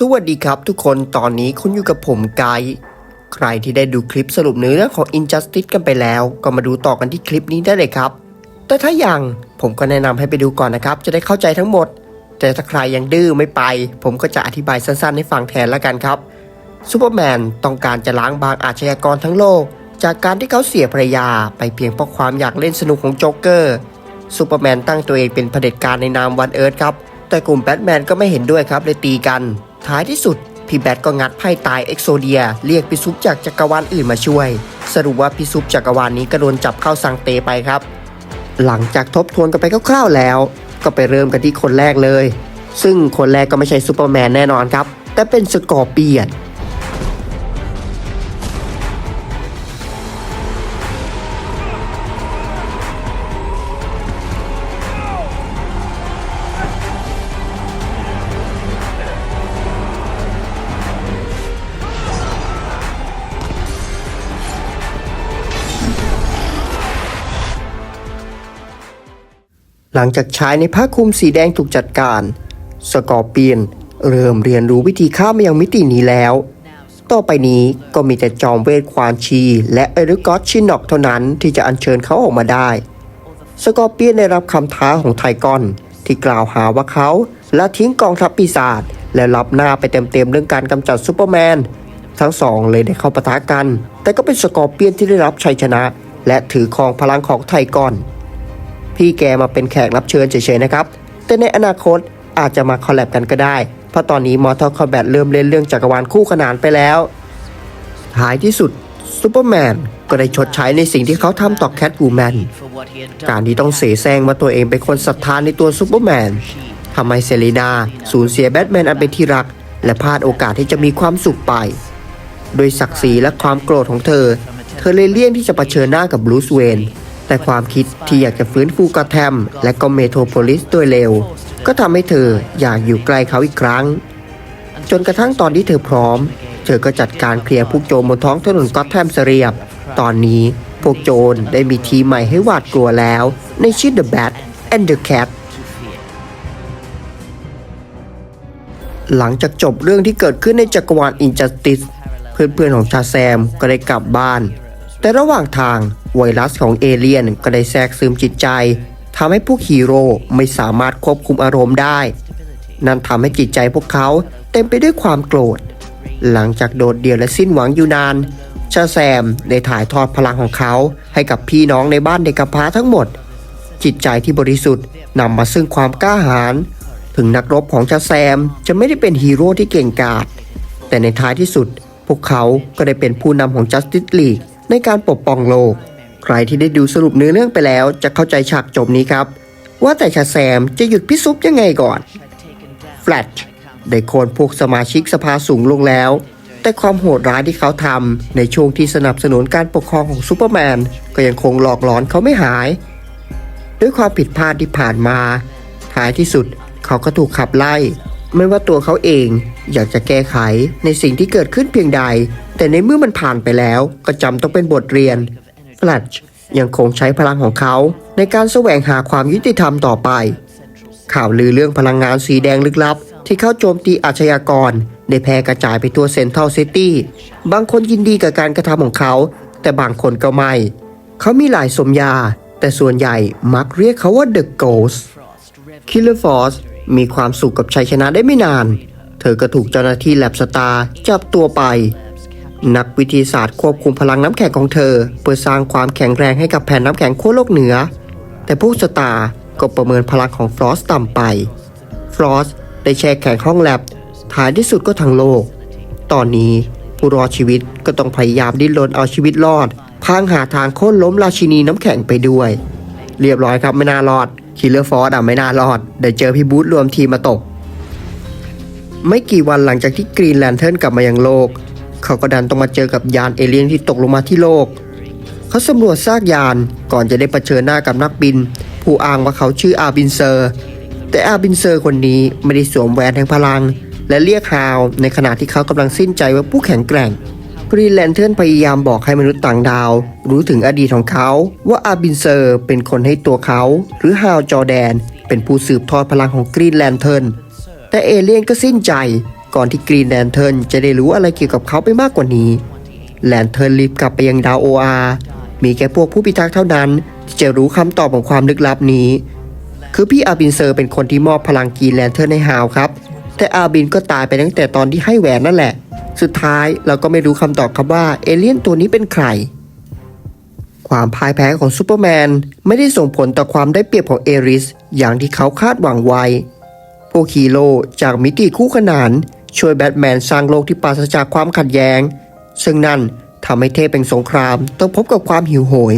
สวัสดีครับทุกคนตอนนี้คุณอยู่กับผมไกด์ใครที่ได้ดูคลิปสรุปเนื้อเรื่องของ Injustice กันไปแล้ว ก็มาดูต่อกันที่คลิปนี้ได้เลยครับ แต่ถ้ายังผมก็แนะนำให้ไปดูก่อนนะครับ จะได้เข้าใจทั้งหมด แต่ถ้าใครยังดื้อไม่ไป ผมก็จะอธิบายสั้นๆ ให้ฟังแทนแล้วกันครับซูเปอร์แมนต้องการจะล้างบางอาชญากรทั้งโลก จากการที่เขาเสียภรรยาไปเพียงเพราะความอยากเล่นสนุกของโจ๊กเกอร์ซูเปอร์แมนตั้งตัวเองเป็นเผด็จการในนามวันเอิร์ธครับแต่กลุ่มแบทแมนก็ไม่เห็นด้วยครับเลยตีกัน ท้ายที่สุด พี่แบทก็งัดไพ่ตายเอ็กโซเดีย เรียกพี่ซุปจากจักรวาลอื่นมาช่วย สรุปว่าพี่ซุปจักรวาลนี้ก็โดนจับเข้าสังเตไปครับ หลังจากทบทวนกันไปคร่าวๆแล้ว ก็ไปเริ่มกันที่คนแรกเลย ซึ่งคนแรกก็ไม่ใช่ซูเปอร์แมนแน่นอนครับ แต่เป็นสกอร์เปียน หลังจากชายในผ้าคลุมสีแดงถูกจัดการ สกอร์เปียนเริ่มเรียนรู้วิธีข้ามมายังมิตินี้แล้ว ต่อไปนี้ก็มีแต่จอมเวทควานชี และเอริกอตชินนอกเท่านั้นที่จะอัญเชิญเขาออกมาได้ สกอร์เปียนได้รับคำท้าของไทกอน ที่กล่าวหาว่าเขาละทิ้งกองทัพปีศาจและรับหน้าไปเต็มๆเรื่องการกำจัดซูเปอร์แมนทั้งสองเลยได้เข้าปะทะกัน แต่ก็เป็นสกอร์เปียนที่ได้รับชัยชนะ และถือครองพลังของไทกอน พี่แกมาเป็นแขกรับเชิญเฉยๆนะครับ แต่ในอนาคตอาจจะมาคอลแลบกันก็ได้ เพราะตอนนี้ Mortal Kombat เริ่มเล่นเรื่องจักรวาลคู่ขนานไปแล้วท้ายที่สุดซูเปอร์แมนก็ได้ชดใช้ในสิ่งที่เขาทำต่อแคทวูแมน การที่ต้องเสแสร้งว่าตัวเองเป็นคนศรัทธานในตัวซูเปอร์แมนทำให้เซรีนาสูญเสียแบทแมนอันเป็นที่รัก และพลาดโอกาสที่จะมีความสุขไป โดยศักดิ์ศรีและความโกรธของเธอ เธอเลยเลี่ยงที่จะะเผชิญหน้ากับบรูซเวน แต่ความคิดที่อยากจะฟื้นฟูกอแทมและก็เมโทรโพลิสโดยเร็ว ก็ทำให้เธออยากอยู่ใกล้เขาอีกครั้ง จนกระทั่งตอนที่เธอพร้อม เธอก็จัดการเคลียร์พวกโจรบนท้องถนนก็อตแทมเสรียบ ตอนนี้พวกโจรได้มีทีใหม่ให้หวาดกลัวแล้ว ในชื่อ The Bat and the Cat หลังจากจบเรื่องที่เกิดขึ้นในจักรวาล Injustice เพื่อนๆของชาแซมก็ได้กลับบ้าน แต่ระหว่างทางไวรัสของเอเลียนก็ได้แทรกซึมจิตใจทำให้พวกฮีโร่ไม่สามารถควบคุมอารมณ์ได้ นั่นทำให้จิตใจพวกเขาเต็มไปด้วยความโกรธ หลังจากโดดเดี่ยวและสิ้นหวังอยู่นานชาแซมได้ถ่ายทอดพลังของเขาให้กับพี่น้องในบ้านเด็กกำพร้าทั้งหมด จิตใจที่บริสุทธิ์นำมาซึ่งความกล้าหาญถึงนักรบของชาแซมจะไม่ได้เป็นฮีโร่ที่เก่งกาจแต่ในท้ายที่สุด พวกเขาก็ได้เป็นผู้นำของ Justice League ในการปกป้องโลก ใครที่ได้ดูสรุปเนื้อเรื่องไปแล้ว จะเข้าใจฉากจบนี้ครับ ว่าแต่ชาแซมจะหยุดพิซุปยังไงก่อนแฟลชได้โค่นพวกสมาชิกสภาสูงลงแล้ว แต่ความโหดร้ายที่เขาทำในช่วงที่สนับสนุนการปกครองของซูเปอร์แมนก็ยังคงหลอกหลอนเขาไม่หาย ด้วยความผิดพลาดที่ผ่านมาท้ายที่สุดเขาก็ถูกขับไล่ ไม่ว่าตัวเขาเองอยากจะแก้ไขในสิ่งที่เกิดขึ้นเพียงใด แต่ในเมื่อมันผ่านไปแล้วก็จำต้องเป็นบทเรียนแฟลชยังคงใช้พลังของเขา ในการแสวงหาความยุติธรรมต่อไป ข่าวลือเรื่องพลังงานสีแดงลึกลับ ที่เข้าโจมตีอาชญากร ได้แพร่กระจายไปทั่วเซนทรัลซิตี้บางคนยินดีกับการกระทำของเขา แต่บางคนก็ไม่ เขามีหลายสมญา แต่ส่วนใหญ่มักเรียกเขาว่า The Ghost Killer Force มีความสุขกับชัยชนะได้ไม่นาน เธอก็ถูกเจ้าหน้าที่แลบสตาร์จับตัวไป นักวิทยาศาสตร์ควบคุมพลังน้ำแข็งของเธอ เพื่อสร้างความแข็งแรงให้กับแผ่นน้ำแข็งขั้วโลกเหนือ แต่พวกสตาร์ก็ประเมินพลังของฟรอสต่ำไป ฟรอสได้แช่แข็งห้องแลบท้ายที่สุดก็ทั้งโลก ตอนนี้ผู้รอดชีวิตก็ต้องพยายามดิ้นรนเอาชีวิตรอดพางหาทางโค่นล้มราชินีน้ำแข็งไปด้วย เรียบร้อยครับไม่น่ารอดคิลเลอร์ฟอร์ดอะไม่น่ารอด เดี๋ยวเจอพี่บูธรวมทีมมาตก ไม่กี่วันหลังจากที่กรีนแลนเทิร์นกลับมายังโลก เขาก็ดันต้องมาเจอกับยานเอเลี่ยนที่ตกลงมาที่โลก เขาสำรวจซากยานก่อนจะได้เผชิญหน้ากับนักบิน ผู้อ้างว่าเขาชื่ออาบินเซอร์ แต่อาบินเซอร์คนนี้ไม่ได้สวมแหวนแห่งพลัง และเรียกฮาวในขณะที่เขากำลังสิ้นใจว่าผู้แข็งแกร่งกรีนแลนเทิร์นพยายามบอกให้มนุษย์ต่างดาว รู้ถึงอดีตของเขาว่าอาบินเซอร์เป็นคนให้ตัวเขา หรือฮาวจอแดน เป็นผู้สืบทอดพลังของกรีนแลนเทิร์นแต่เอเลี่ยนก็สิ้นใจ ก่อนที่กรีนแลนเทิร์นจะได้รู้อะไรเกี่ยวกับเขาไปมากกว่านี้ แลนเทิร์นรีบกลับไปยังดาวโออามีแค่พวกผู้พิทักษ์เท่านั้น ที่จะรู้คำตอบของความลึกลับนี้ คือพี่อาบินเซอร์เป็นคนที่มอบพลังกรีนแลนเทิร์นให้ฮาวครับ แต่อาบินก็ตายไปตั้งแต่ตอนที่ให้แหวนนั่นแหละ สุดท้ายเราก็ไม่รู้คำตอบครับว่าเอเลี่ยนตัวนี้เป็นใครความพ่ายแพ้ของซูเปอร์แมนไม่ได้ส่งผลต่อความได้เปรียบของเอริส อย่างที่เขาคาดหวังไว้ พวกฮีโร่จากมิติคู่ขนาน ช่วยแบทแมนสร้างโลกที่ปราศจากความขัดแย้ง ซึ่งนั่นทำให้เทพเป็นสงคราม ต้องพบกับความหิวโหย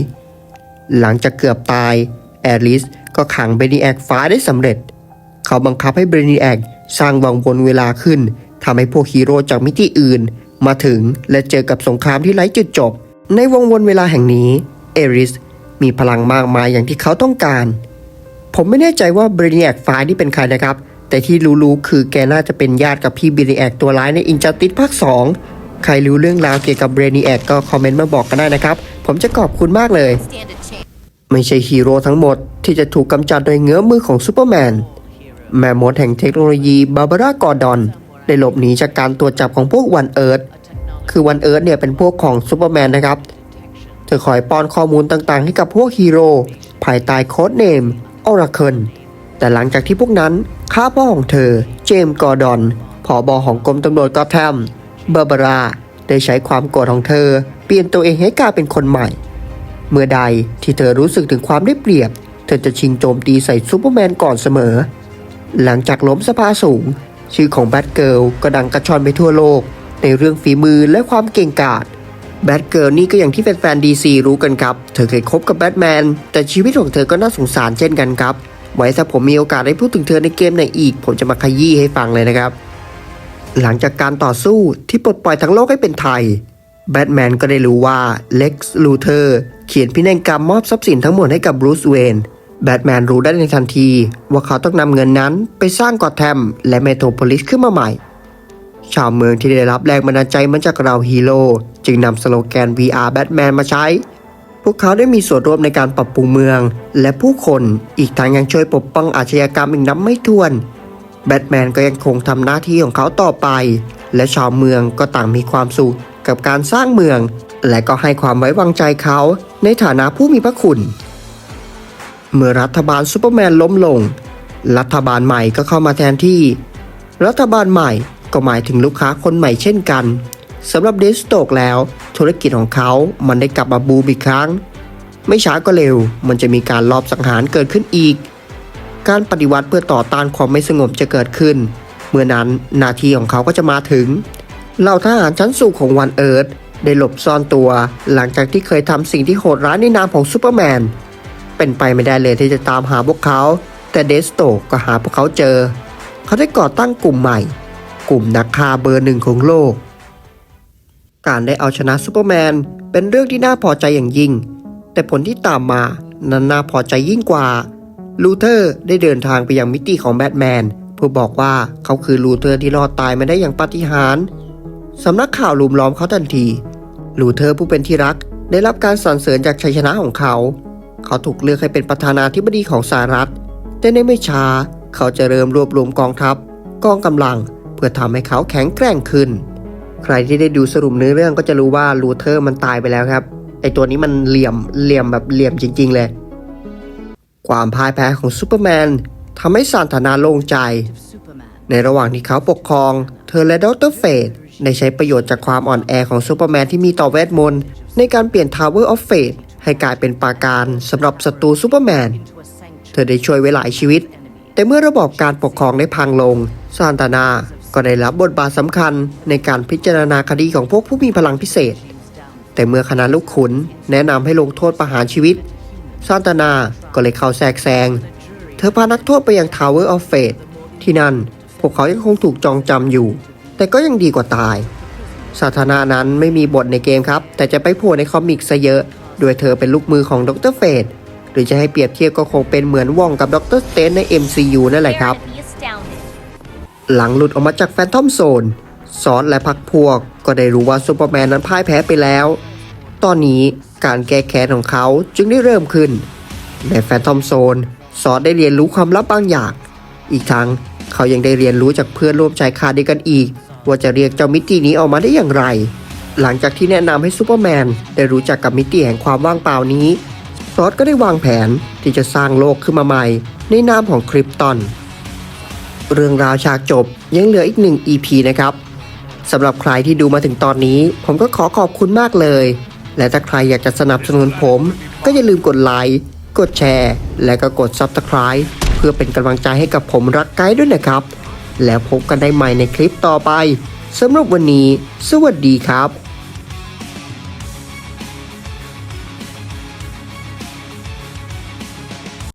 หลังจากเกือบตาย แอริสก็ขังเบรนีแอกฟ้าได้สำเร็จ เขาบังคับให้เบรนีแอกสร้างวังวนเวลาขึ้นทำให้พวกฮีโร่จากมิติอื่น มาถึงและเจอกับสงครามที่ไร้จุดจบ ในวงวนเวลาแห่งนี้เอริสมีพลังมากมายอย่างที่เขาต้องการ ผมไม่แน่ใจว่าเบรนีแอกฟ้านี่เป็นใครนะครับ แต่ที่รู้ๆคือแกน่าจะเป็นญาติกับพี่บรนแอกตัวร้ายในอินจัสติสภาค 2 ใครรู้เรื่องราวเกี่ยวกับเบรนีแอกก็คอมเมนต์มาบอกกันได้นะครับ ผมจะขอบคุณมากเลย ไม่ใช่ฮีโร่ทั้งหมดที่จะถูกกำจัดโดยเงื้อมือของซูเปอร์แมน แม่มดแห่งเทคโนโลยีบาบารากอร์ดอน ได้หลบหนีจากการตรวจจับของพวกวันเอิร์ธคือวันเอิร์ธเนี่ยเป็นพวกของซูเปอร์แมนนะครับเธอคอยป้อนข้อมูลต่างๆ ให้กับพวกฮีโร่ภายใต้โค้ดเนมออราเคิล แต่หลังจากที่พวกนั้นฆ่าพ่อของเธอ เจมส์กอร์ดอนผอบอของกรมตำรวจกอแทมเบอร์บาราได้ใช้ความโกรธของเธอ เปลี่ยนตัวเองให้กลายเป็นคนใหม่ เมื่อใดที่เธอรู้สึกถึงความได้เปรียบ เธอจะชิงโจมตีใส่ซูเปอร์แมนก่อนเสมอ หลังจากล้มสภาสูง ชื่อของแบทเกิลก็ดังกระชอนไปทั่วโลก ในเรื่องฝีมือและความเก่งกาจแบทเกิลนี่ก็อย่างที่แฟนๆดีซีรู้กันครับ เธอเคยคบกับแบทแมน แต่ชีวิตของเธอก็น่าสงสารเช่นกันครับ ไว้ถ้าผมมีโอกาสได้พูดถึงเธอในเกมไหนอีก ผมจะมาขยี้ให้ฟังเลยนะครับ หลังจากการต่อสู้ที่ปลดปล่อยทั้งโลกให้เป็นไทย แบทแมนก็ได้รู้ว่าเล็กซ์ลูเทอร์เขียนพินัยกรรมมอบทรัพย์สินทั้งหมดให้กับบรูซเวนแบทแมนรู้ได้ในทันที ว่าเขาต้องนำเงินนั้นไปสร้างกอแทมและเมโทรโพลิสขึ้นมาใหม่ ชาวเมืองที่ได้รับแรงบันดาลใจมาจากเราฮีโร่จึงนำสโลแกน VR Batman มาใช้ วกเขาได้มีส่วนร่วมในการปรับปรุงเมือง และผู้คนอีกทั้งยังช่วยปกป้องอาชญากรรมอีกนับไม่ถ้วน แบทแมนก็ยังคงทำหน้าที่ของเขาต่อไป และชาวเมืองก็ต่างมีความสุขกับการสร้างเมือง และก็ให้ความไว้วางใจเขาในฐานะผู้มีพระคุณ เมื่อรัฐบาลซูเปอร์แมนล้มลง รัฐบาลใหม่ก็เข้ามาแทนที่ รัฐบาลใหม่ก็หมายถึงลูกค้าคนใหม่เช่นกัน สำหรับเดสโตกแล้ว ธุรกิจของเขามันได้กลับมาบูมอีกครั้ง ไม่ช้าก็เร็ว มันจะมีการลอบสังหารเกิดขึ้นอีก การปฏิวัติเพื่อต่อต้านความไม่สงบจะเกิดขึ้น เมื่อนั้นนาทีของเขาก็จะมาถึงเหล่าทหารชั้นสูงของวันเอิร์ธได้หลบซ่อนตัว หลังจากที่เคยทำสิ่งที่โหดร้ายในนามของซูเปอร์แมน เป็นไปไม่ได้เลยที่จะตามหาพวกเขา แต่เดสโตกก็หาพวกเขาเจอ เขาได้ก่อตั้งกลุ่มใหม่ กลุ่มนักฆ่าเบอร์หนึ่งของโลก การได้เอาชนะซูเปอร์แมนเป็นเรื่องที่น่าพอใจอย่างยิ่ง แต่ผลที่ตามมานั้นน่าพอใจยิ่งกว่า ลูเทอร์ได้เดินทางไปยังมิติของแบทแมนเพื่อบอกว่าเขาคือลูเทอร์ที่รอดตายมาได้อย่างปาฏิหาริย์สำนักข่าวลุมล้อมเขาทันที ลูเทอร์ผู้เป็นที่รักได้รับการสรรเสริญจากชัยชนะของเขา เขาถูกเลือกให้เป็นประธานาธิบดีของสหรัฐ แต่ในไม่ช้าเขาจะเริ่มรวบรวมกองทัพ กองกำลัง เพื่อทำให้เขาแข็งแกร่งขึ้น ใครที่ได้ดูสรุปเนื้อเรื่องก็จะรู้ว่าลูเทอร์มันตายไปแล้วครับ ไอตัวนี้มันเหลี่ยมเหลี่ยมแบบเหลี่ยมจริง ๆ เลย ความพ่ายแพ้ของซูเปอร์แมนทำให้ซานตานาโล่งใจ ในระหว่างที่เขาปกครอง เธอและดรเฟดได้ใช้ประโยชน์จากความอ่อนแอของซูเปอร์แมนที่มีต่อเวทมนต์ในการเปลี่ยน Tower of Fate ให้กลายเป็นปราการสำหรับศัตรูซูเปอร์แมน เธอได้ช่วยไว้หลายชีวิต แต่เมื่อระบอบการปกครองได้พังลงซานตานา ก็ได้รับบทบาทสำคัญในการพิจารณาคดีของพวกผู้มีพลังพิเศษ แต่เมื่อคณะลูกขุนแนะนำให้ลงโทษประหารชีวิต ซานตานาก็เลยเข้าแทรกแซง เธอพานักโทษไปยัง Tower of Fate ที่นั่นพวกเขายังคงถูกจองจำอยู่ แต่ก็ยังดีกว่าตาย สาธารณนั้นไม่มีบทในเกมครับ แต่จะไปโผล่ในคอมิกซะเยอะ โดยเธอเป็นลูกมือของดรเฟดหรือจะให้เปรียบเทียบก็คงเป็นเหมือนว่องกับดรสเตนใน MCU นั่นแหละครับ หลังหลุดออกมาจากแฟนทอมโซน ซอสและพักพวกก็ได้รู้ว่าซูเปอร์แมนนั้นพ่ายแพ้ไปแล้ว ตอนนี้การแก้แค้นของเขาจึงได้เริ่มขึ้น ในแฟนทอมโซน ซอสได้เรียนรู้ความลับบางอย่าง อีกทั้งเขายังได้เรียนรู้จากเพื่อนร่วมชายคาเดียกันอีก ว่าจะเรียกเจ้ามิตินี้ออกมาได้อย่างไร หลังจากที่แนะนำให้ซูเปอร์แมนได้รู้จักกับมิติแห่งความว่างเปล่านี้ ซอสก็ได้วางแผนที่จะสร้างโลกขึ้นมาใหม่ ในนามของคริปตอน เรื่องราวฉากจบยังเหลืออีกหนึ่ง EP นะครับสำหรับใครที่ดูมาถึงตอนนี้ ผมก็ขอขอบคุณมากเลย และถ้าใครอยากจะสนับสนุนผม ก็อย่าลืมกดไลค์กดแชร์ และก็กด Subscribe เพื่อเป็นกำลังใจให้กับผมรักไกด์ด้วยนะครับ แล้วพบกันได้ใหม่ในคลิปต่อไปสำหรับวันนี้ สวัสดีครับ